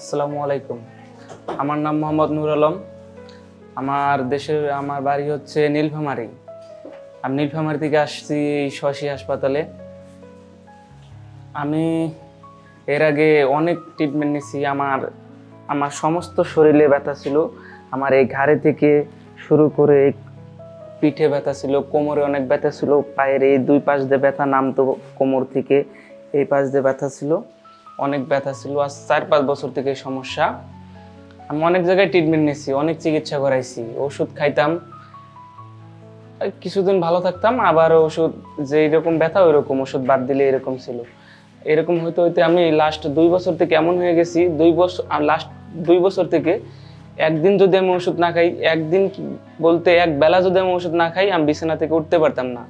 আসসালামু আলাইকুম। আমার নাম মোহাম্মদ নুর আলম। আমার দেশের, আমার বাড়ি হচ্ছে নীলফামারী। আমি নীলফামারী থেকে আসছি এই শশী হাসপাতালে। আমি এর আগে অনেক ট্রিটমেন্ট নিয়েছি আমার আমার সমস্ত শরীরে ব্যথা ছিল। আমার এই ঘাড়ে থেকে শুরু করে পিঠে ব্যথা ছিল, কোমরে অনেক ব্যথা ছিল। পায়ের এই দুই পাশ দিয়ে ব্যথা নামতো কোমর থেকে, এই পাশ দিয়ে ব্যথা ছিল। অনেক ব্যথা ছিল, আজ চার পাঁচ বছর থেকে সমস্যা। আমি অনেক জায়গায় ট্রিটমেন্ট নিয়েছি, অনেক চিকিৎসা করাইছি, ওষুধ খাইতাম কিছুদিন ভালো থাকতাম, আবার ওষুধ, যে এরকম ব্যথা ওই রকম ওষুধ বাদ দিলে এরকম ছিল। এরকম হইতে হইতে আমি লাস্ট দুই বছর থেকে এমন হয়ে গেছি, দুই বছর লাস্ট দুই বছর থেকে একদিন যদি আমি ওষুধ না খাই, একদিন বলতে এক বেলা যদি আমি ওষুধ না খাই, আমি বিছানা থেকে উঠতে পারতাম না।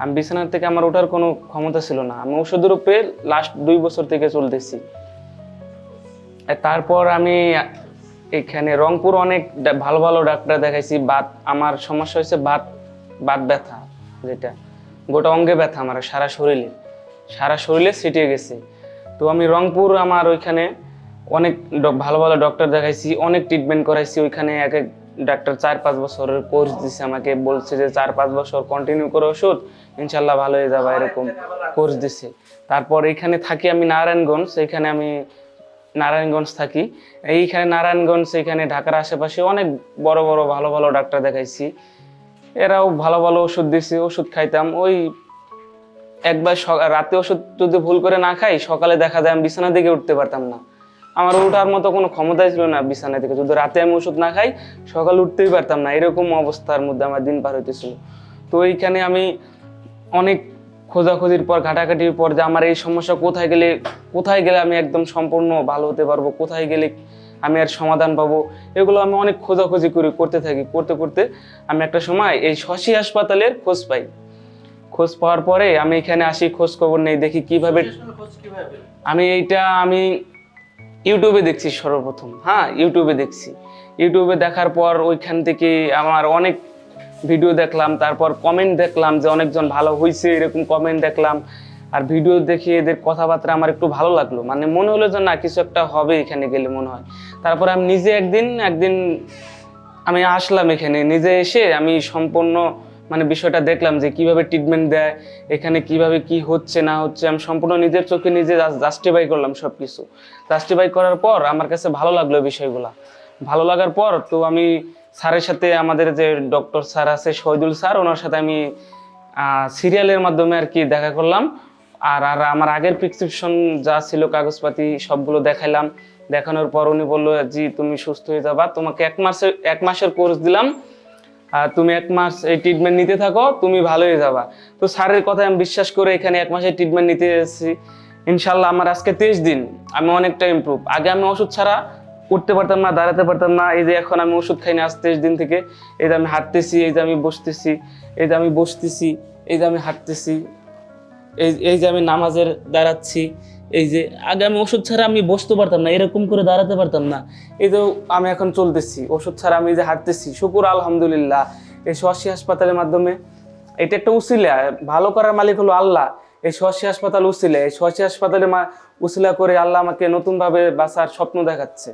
আমি বিছানার থেকে আমার ওঠার কোনো ক্ষমতা ছিল না। আমি ওষুধের উপরে লাস্ট দুই বছর থেকে চলতেছি। তারপর আমি এখানে রংপুর অনেক ভালো ভালো ডাক্তার দেখাইছি। বাত, আমার সমস্যা হয়েছে বাত বাত ব্যথা যেটা। গোটা অঙ্গে ব্যথা আমার, সারা শরীরে। সারা শরীরে ছিটিয়ে গেছে। তো আমি রংপুর আমার ওইখানে অনেক ভালো ভালো ডক্টর দেখাইছি, অনেক ট্রিটমেন্ট করাইছি। ওইখানে এক এক ডাক্তার চার পাঁচ বছরের কোর্স দিছে, আমাকে বলছে যে চার পাঁচ বছর কন্টিনিউ করে ওষুধ ইনশাল্লাহ ভালো হয়ে যাবে এরকম কোর্স দিছে। তারপর এইখানে থাকি আমি নারায়ণগঞ্জ, এখানে আমি নারায়ণগঞ্জ থাকি। এইখানে নারায়ণগঞ্জ, এখানে ঢাকার আশেপাশে অনেক বড় বড় ভালো ভালো ডাক্তার দেখাইছি। এরাও ভালো ভালো ওষুধ দিছে, ওষুধ খাইতাম। ওই একবার রাতে ওষুধ যদি ভুল করে না খাই, সকালে দেখা যায় আমি বিছানা থেকে উঠতে পারতাম না। আমার ওঠার মতো কোনো ক্ষমতাই ছিল না বিছানা থেকে। যদি রাতে আমি ওষুধ না খাই সকাল উঠতেই পারতাম না। এরকম অবস্থার মধ্যে আমার দিন পার হইতেছিল। তো এইখানে আমি অনেক খোঁজাখুঁজির পর ঘাটাঘাটির পর যে আমার এই সমস্যা কোথায় গেলে কোথায় গেলে আমি একদম সম্পূর্ণ ভালো হতে পারব কোথায় গেলে আমি আর সমাধান পাবো এগুলো আমি অনেক খোঁজাখুঁজি করি করতে থাকি। করতে করতে আমি একটা সময় এই শশী হাসপাতালের খোঁজ পাই। খোঁজ পাওয়ার পরে আমি এখানে আসি খোঁজ খবর নেই দেখি কীভাবে? আমি এইটা আমি ইউটিউবে দেখছি সর্বপ্রথম। হ্যাঁ ইউটিউবে দেখছি। ইউটিউবে দেখার পর ওইখান থেকে আমার অনেক ভিডিও দেখলাম, তারপর কমেন্ট দেখলাম যে অনেকজন ভালো হয়েছে এরকম কমেন্ট দেখলাম। আর ভিডিও দেখে এদের কথাবার্তা আমার একটু ভালো লাগল। মানে মনে হলো যে না, কিছু একটা হবে এখানে গেলে মনে হয়। তারপর আমি নিজে একদিন একদিন আমি আসলাম এখানে। নিজে এসে আমি সম্পূর্ণ মানে বিষয়টা দেখলাম যে কীভাবে ট্রিটমেন্ট দেয়, এখানে কীভাবে কি হচ্ছে, না হচ্ছে, আমি সম্পূর্ণ নিজের চোখে নিজে জাস্টিফাই করলাম সব কিছু জাস্টিফাই করার পর আমার কাছে ভালো লাগল বিষয়গুলা। ভালো লাগার পর তো আমি স্যারের সাথে আমাদের যে ডক্টর স্যার আছে, শহীদুল স্যার, ওনার সাথে আমি সিরিয়ালের মাধ্যমে আর কি দেখা করলাম। আর আর আমার আগের প্রেসক্রিপশন যা ছিল, কাগজপাতি সবগুলো দেখাইলাম। দেখানোর পর উনি বলল, জি, তুমি সুস্থ হয়ে যাবা। তোমাকে এক মাসের এক মাসের কোর্স দিলাম। তুমি এক মাস এই ট্রিটমেন্ট নিতে থাকো, তুমি ভালোই যাবা। তো স্যারের কথা আমি বিশ্বাস করে এখানে এক মাসের ট্রিটমেন্ট নিতে এসেছি। ইনশাল্লাহ আমার আজকে তেইশ দিন, আমি অনেকটা ইম্প্রুভ আগে আমি ওষুধ ছাড়া উঠতে পারতাম না, দাঁড়াতে পারতাম না, এই যে এখন আমি ওষুধ খাইনি আজ তেইশ দিন থেকে, এই যে আমি হাঁটতেছি, এই যে আমি বসতেছি, এই যে আমি বসতেছি, এই যে আমি হাঁটতেছি। এই এই যে আমি নামাজের দাঁড়াচ্ছি, এই যে আগে আমি ওষুধ ছাড়া আমি বসতে পারতাম না, এরকম করে দাঁড়াতে পারতাম না। এই যে আমি এখন চলতেছি, ওষুধ ছাড়া আমি যে হাঁটতেছি, শুকুর, আলহামদুলিল্লাহ। এই শশী হাসপাতালের মাধ্যমে, এটা একটা উসিলা, ভালো করার মালিক হলো আল্লাহ। এই শশী হাসপাতাল উসিলা, এই শশী হাসপাতালে মা উসিলা করে আল্লাহ আমাকে নতুনভাবে বাঁচার স্বপ্ন দেখাচ্ছে।